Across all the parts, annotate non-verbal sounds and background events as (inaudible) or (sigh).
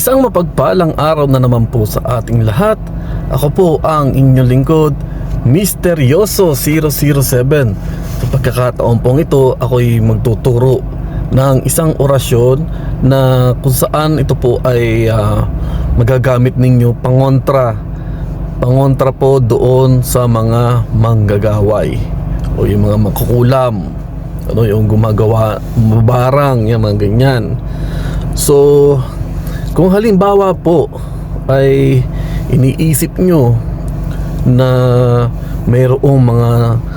Isang mapagpalang araw na naman po sa ating lahat. Ako po ang inyong lingkod, Misteryoso 007. Sa pagkakataon pong ito, ako'y magtuturo ng isang orasyon na kung saan ito po ay ah, magagamit ninyo pangontra. Pangontra po doon sa mga manggagaway o yung mga makukulam. Ano yung gumagawa, mabarang, yung mga ganyan. So, kung halimbawa po ay iniisip nyo na mayroong mga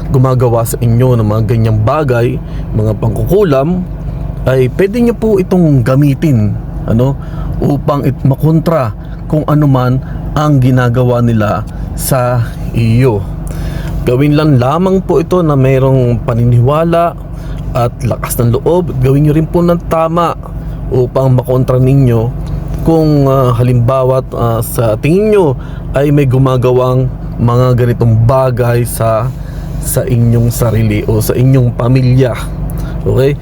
gumagawa sa inyo ng mga ganyang bagay, mga pangkukulam, ay pwede nyo po itong gamitin ano, upang it makontra kung ano man ang ginagawa nila sa iyo. Gawin lang lamang po ito na mayroong paniniwala at lakas ng loob. Gawin nyo rin po ng tama upang makontra ninyo kung ah, halimbawa ah, sa tingin nyo ay may gumagawang mga ganitong bagay sa sa inyong sarili o sa inyong pamilya. Okay?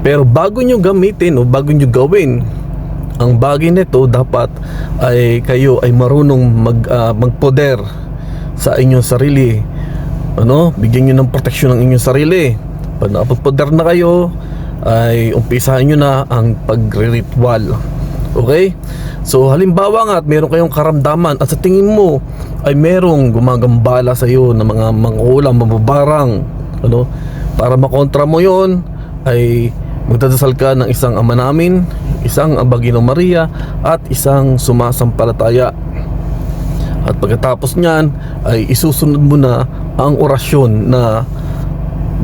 Pero bago nyo gamitin o bago nyo gawin ang bagay nito dapat ay kayo ay marunong mag ah, magpoder sa inyong sarili. Ano? Bigyan niyo ng proteksyon ng inyong sarili. Pag nakapagpoder na kayo, ay umpisahan nyo na ang pagre-ritual. Okay? So halimbawa nga at meron kayong karamdaman at sa tingin mo ay merong gumagambala sa iyo ng mga mangulam, mababarang, ano? Para makontra mo 'yon ay magdadasal ka ng isang ama namin, isang Abagino Maria at isang sumasampalataya. At pagkatapos niyan ay isusunod mo na ang orasyon na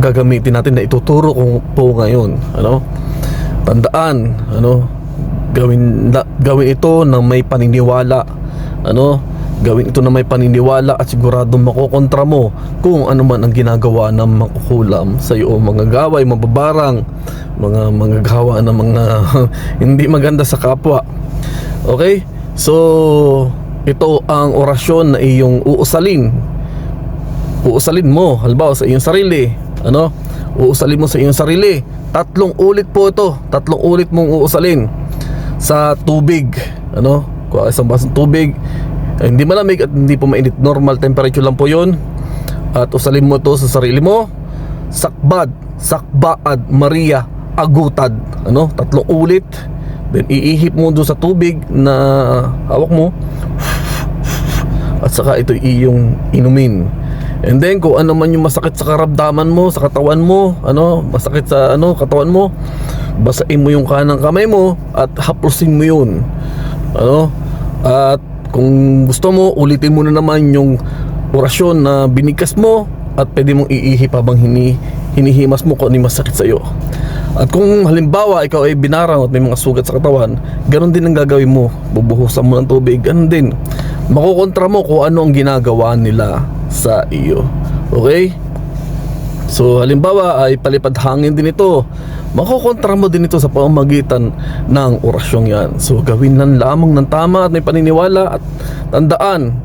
gagamitin natin na ituturo ko po ngayon ano tandaan ano gawin na, gawin ito ng may paniniwala. Ano? Gawin ito ng may paniniwala at siguradong makokontra mo kung ano man ang ginagawa ng makukulam sa iyo mga gaway mababarang mga mga gawa ng mga (laughs) hindi maganda sa kapwa. Okay? So ito ang orasyon na iyong uusalin. Uusalin mo halimbawa sa iyong sarili. Ano? Uusalin mo sa iyong sarili. Tatlong ulit po ito. Tatlong ulit mong uusalin sa tubig ano? Kuha isang basong tubig. Eh, hindi malamig at hindi po mainit. Normal temperature lang po yon at usalin mo to sa sarili mo. Sakbad sakbaad Maria agutad. Ano? Tatlong ulit. Then iihip mo doon sa tubig na hawak mo. At saka ito iyong inumin And then kung ano man yung masakit sa karamdaman mo, sa katawan mo, ano, masakit sa ano, katawan mo, basain mo yung kanang kamay mo at haplusin mo yun. Ano? At kung gusto mo, ulitin mo na naman yung orasyon na binigkas mo at pwede mong iihip habang hini, hinihimas mo kung ano masakit sa iyo. At kung halimbawa ikaw ay binarang at may mga sugat sa katawan, ganun din ang gagawin mo. Bubuhusan mo ng tubig, ganun din. Makukontra mo kung ano ang ginagawa nila sa iyo. Okay? So halimbawa ay palipad hangin din ito. Makokontra mo din ito sa pamamagitan ng orasyong yan. So gawin lang lamang ng tama at may paniniwala at tandaan,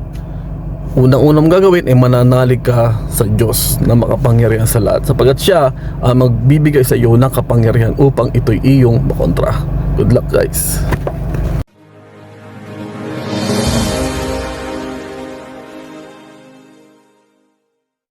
unang-unang gagawin ay mananalig ka sa Diyos na makapangyarihan sa lahat sapagat siya ang magbibigay sa iyo ng kapangyarihan upang ito'y iyong makontra. Good luck guys.